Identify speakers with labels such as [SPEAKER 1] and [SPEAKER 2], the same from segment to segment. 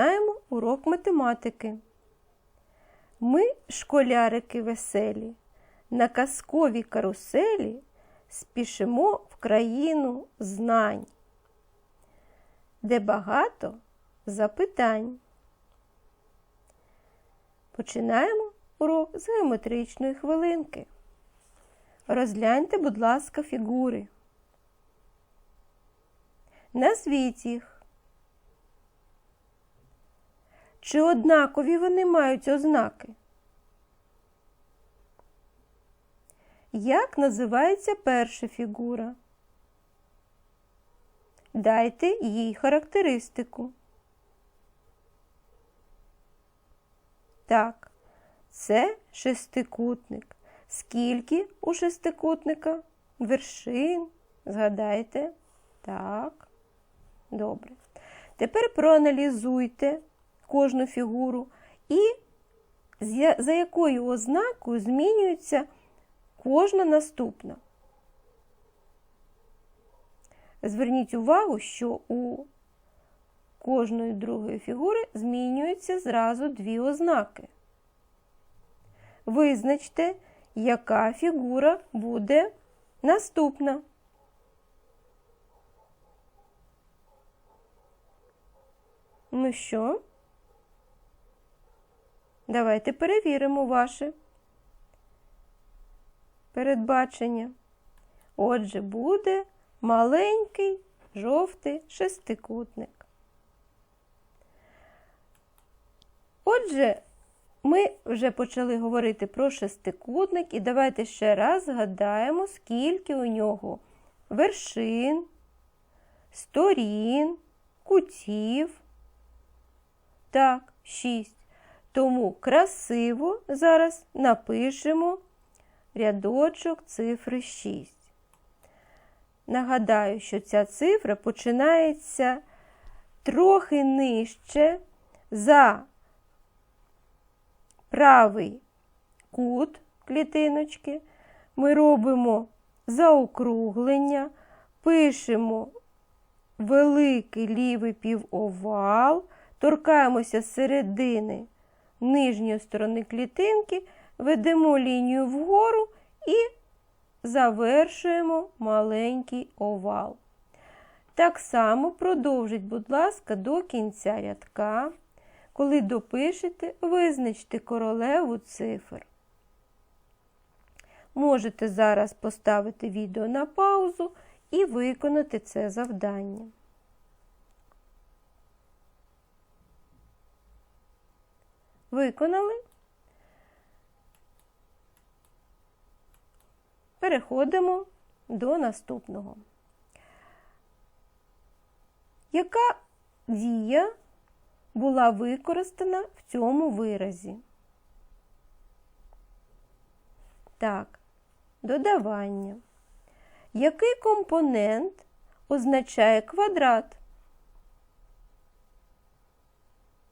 [SPEAKER 1] Починаємо урок математики. Ми, школярики веселі, на казковій каруселі спішимо в країну знань, де багато запитань. Починаємо урок з геометричної хвилинки. Розгляньте, будь ласка, фігури. Назвіть їх. Чи однакові вони мають ознаки? Як називається перша фігура? Дайте їй характеристику. Так, це шестикутник. Скільки у шестикутника? Вершин? Згадайте? Так. Добре. Тепер проаналізуйте кожну фігуру і за якою ознакою змінюється кожна наступна. Зверніть увагу, що у кожної другої фігури змінюються зразу дві ознаки. Визначте, яка фігура буде наступна. Ну що? Давайте перевіримо ваше передбачення. Отже, буде маленький жовтий шестикутник. Отже, ми вже почали говорити про шестикутник, і давайте ще раз згадаємо, скільки у нього вершин, сторін, кутів. Так, шість. Тому красиво зараз напишемо рядочок цифри 6. Нагадаю, що ця цифра починається трохи нижче за правий кут клітиночки. Ми робимо заокруглення, пишемо великий лівий півовал, торкаємося середини нижньої сторони клітинки, ведемо лінію вгору і завершуємо маленький овал. Так само продовжіть, будь ласка, до кінця рядка. Коли допишете, визначте королеву цифр. Можете зараз поставити відео на паузу і виконати це завдання. Виконали. Переходимо до наступного. Яка дія була використана в цьому виразі? Так, додавання. Який компонент означає квадрат?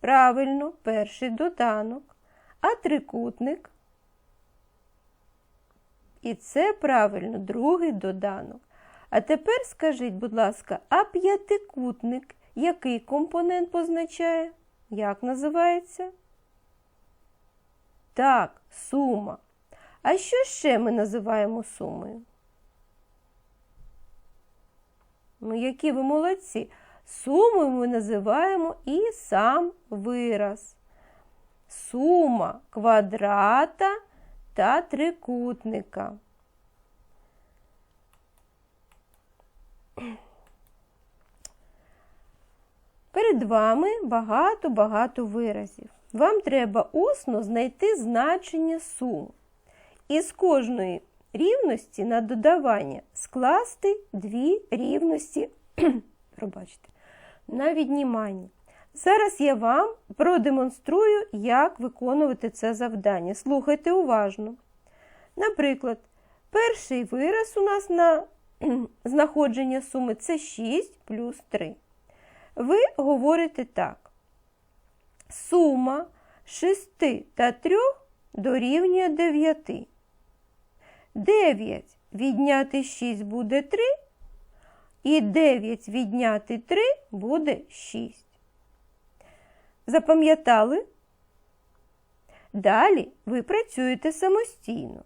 [SPEAKER 1] Правильно, перший доданок, а трикутник. І це правильно другий доданок. А тепер скажіть, будь ласка, а п'ятикутник який компонент позначає? Як називається? Так, сума. А що ще ми називаємо сумою? Ну, які ви молодці? Сумою ми називаємо і сам вираз. Сума квадрата та трикутника. Перед вами багато-багато виразів. Вам треба усно знайти значення сум. Із кожної рівності на додавання скласти дві рівності. Пробачте на віднімання. Зараз я вам продемонструю, як виконувати це завдання. Слухайте уважно. Наприклад, перший вираз у нас на знаходження суми це 6 плюс 3. Ви говорите так. Сума 6 та 3 дорівнює 9. 9 відняти 6 буде 3, і 9 відняти 3 буде 6. Запам'ятали? Далі ви працюєте самостійно.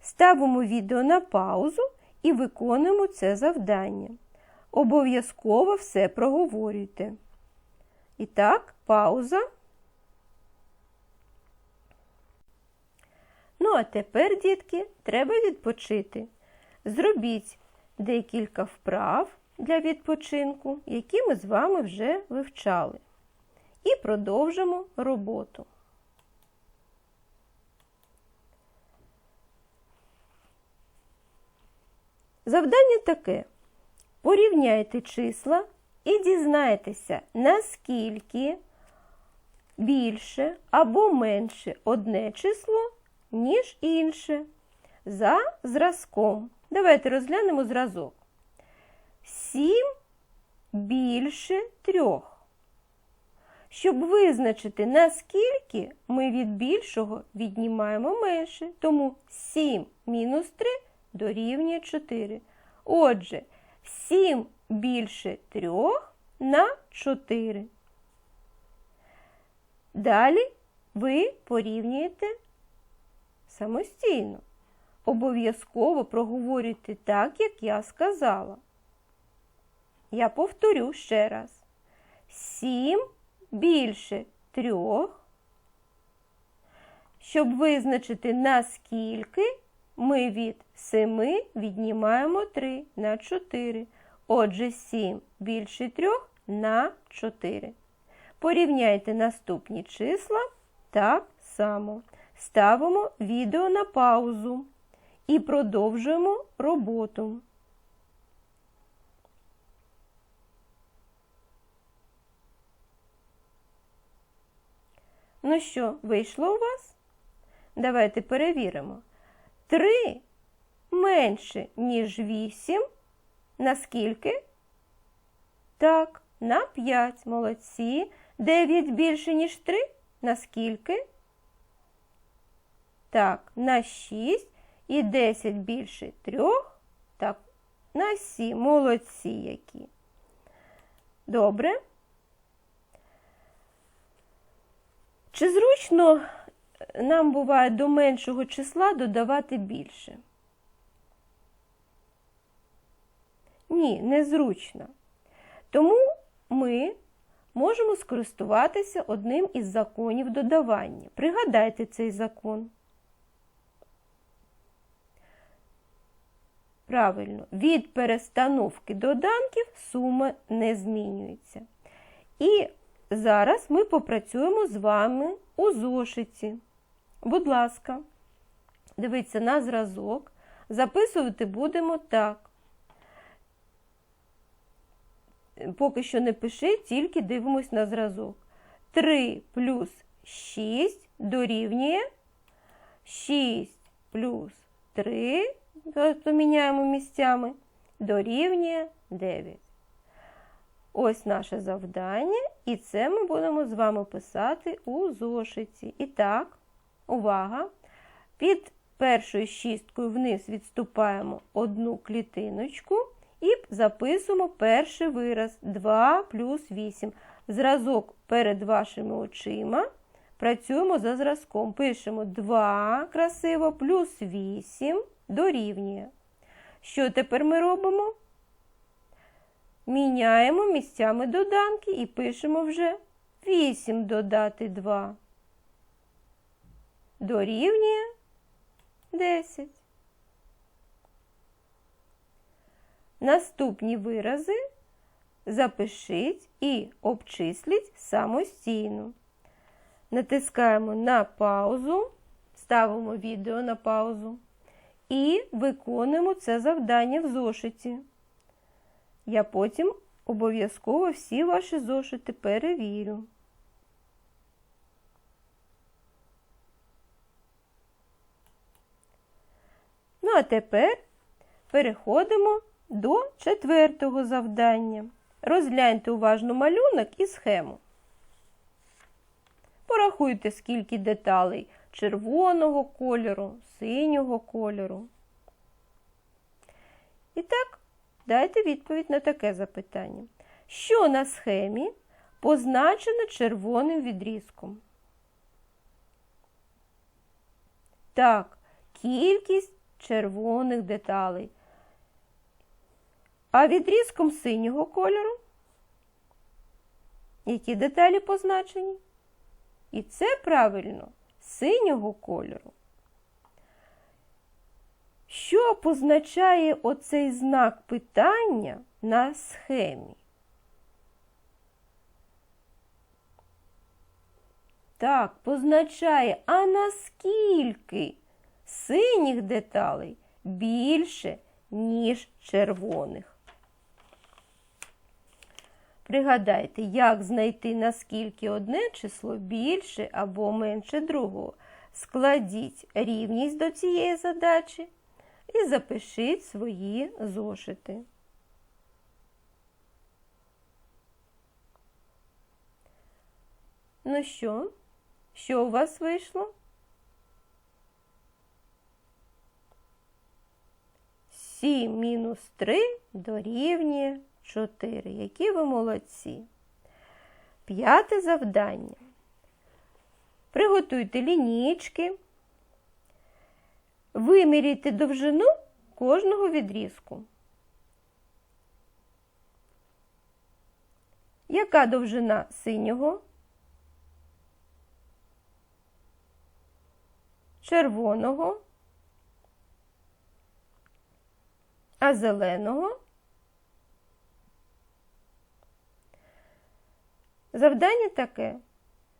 [SPEAKER 1] Ставимо відео на паузу і виконуємо це завдання. Обов'язково все проговорюйте. І так, пауза. Ну, а тепер, дітки, треба відпочити. Зробіть декілька вправ для відпочинку, які ми з вами вже вивчали. І продовжимо роботу. Завдання таке. Порівняйте числа і дізнайтеся, наскільки більше або менше одне число, ніж інше. За зразком. Давайте розглянемо зразок. 7 більше трьох. Щоб визначити, наскільки ми від більшого віднімаємо менше. Тому 7 мінус 3 дорівнює 4. Отже, 7 більше 3 на 4. Далі ви порівнюєте самостійно. Обов'язково проговорюйте так, як я сказала. Я повторю ще раз. 7 більше 3. Щоб визначити, наскільки ми від 7 віднімаємо 3 на 4. Отже, 7 більше 3 на 4. Порівняйте наступні числа так само. Ставимо відео на паузу і продовжуємо роботу. Ну що, вийшло у вас? Давайте перевіримо. 3 менше, ніж 8. Наскільки? Так, на 5. Молодці. 9 більше, ніж 3. Наскільки? Так, на 6. І 10 більше 3. Так, на 7. Молодці які. Добре. Чи зручно нам буває до меншого числа додавати більше? Ні, незручно. Тому ми можемо скористуватися одним із законів додавання. Пригадайте цей закон. Правильно, від перестановки доданків сума не змінюється. І зараз ми попрацюємо з вами у зошиті. Будь ласка, дивіться на зразок. Записувати будемо так. Поки що не пиши, тільки дивимось на зразок. 3 плюс 6 дорівнює 6 плюс 3, поміняємо місцями, дорівнює 9. Ось наше завдання, і це ми будемо з вами писати у зошиті. І так, увага! Під першою шісткою вниз відступаємо одну клітиночку і записуємо перший вираз 2 плюс 8. Зразок перед вашими очима. Працюємо за зразком. Пишемо 2 красиво плюс 8 дорівнює. Що тепер ми робимо? Міняємо місцями доданки і пишемо вже 8 додати 2. Дорівнює 10. Наступні вирази запишіть і обчисліть самостійно. Натискаємо на паузу, ставимо відео на паузу і виконуємо це завдання в зошиті. Я потім обов'язково всі ваші зошити перевірю. Ну, а тепер переходимо до четвертого завдання. Розгляньте уважно малюнок і схему. Порахуйте, скільки деталей червоного кольору, синього кольору. І так, дайте відповідь на таке запитання. Що на схемі позначено червоним відрізком? Так, кількість червоних деталей. А відрізком синього кольору? Які деталі позначені? І це правильно синього кольору. Що позначає оцей знак питання на схемі? Так, позначає, а наскільки синіх деталей більше, ніж червоних. Пригадайте, як знайти, наскільки одне число більше або менше другого. Складіть рівність до цієї задачі і запишіть свої зошити. Ну що, що у вас вийшло? Сім мінус три дорівнює 4. Які ви молодці. П'яте завдання. Приготуйте лінійки. Виміряйте довжину кожного відрізку. Яка довжина синього, червоного, а зеленого? Завдання таке.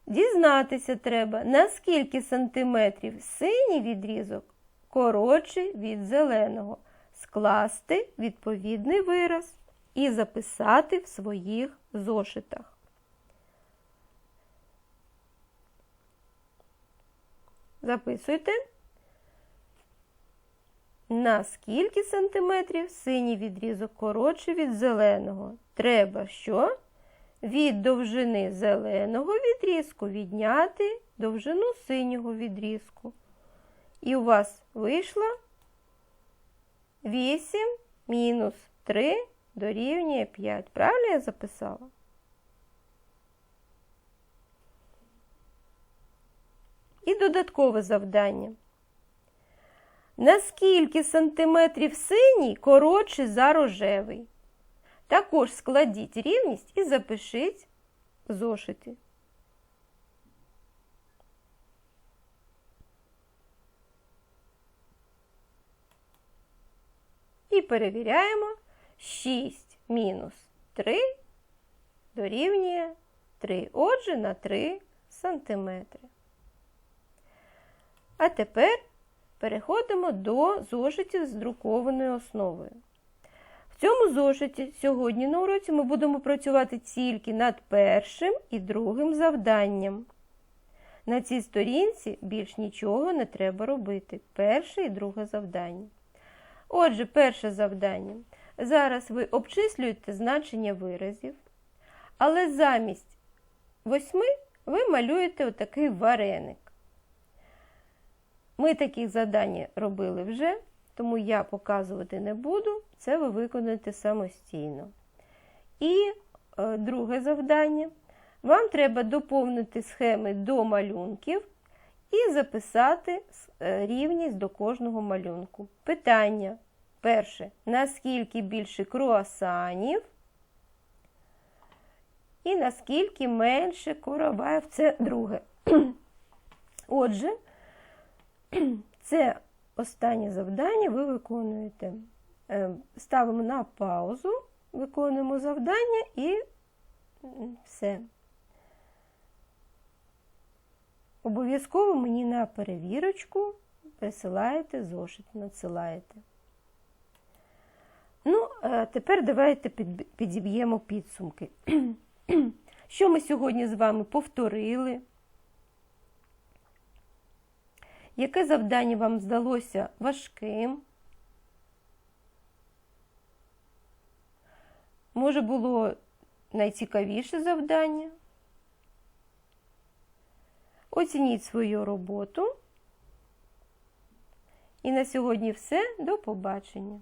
[SPEAKER 1] Дізнатися треба, на скільки сантиметрів синій відрізок коротший від зеленого, скласти відповідний вираз і записати в своїх зошитах. Записуйте, на скільки сантиметрів синій відрізок коротший від зеленого. Треба що? Від довжини зеленого відрізку відняти довжину синього відрізку. І у вас вийшло 8 мінус 3 дорівнює 5. Правильно я записала? І додаткове завдання. Наскільки сантиметрів синій коротший за рожевий? Також складіть рівність і запишіть в зошиті. І перевіряємо 6 мінус 3 дорівнює 3. Отже, на 3 сантиметри. А тепер переходимо до зошитів з друкованою основою. В цьому зошиті сьогодні на уроці ми будемо працювати тільки над першим і другим завданням. На цій сторінці більш нічого не треба робити. Перше і друге завдання. Отже, перше завдання. Зараз ви обчислюєте значення виразів, але замість восьми ви малюєте отакий вареник. Ми такі завдання робили вже, тому я показувати не буду, це ви виконуєте самостійно. І е, друге завдання. Вам треба доповнити схеми до малюнків і записати е, рівність до кожного малюнку. Питання перше. Наскільки більше круасанів? І наскільки менше короваїв? Це друге. Отже, це останнє завдання ви виконуєте. Е, ставимо на паузу, виконуємо завдання і все. Обов'язково мені на перевірочку присилаєте зошит, надсилаєте. Ну, тепер давайте підіб'ємо підсумки. Що ми сьогодні з вами повторили? Яке завдання вам здалося важким? Може, було найцікавіше завдання? Оцініть свою роботу. І на сьогодні все. До побачення!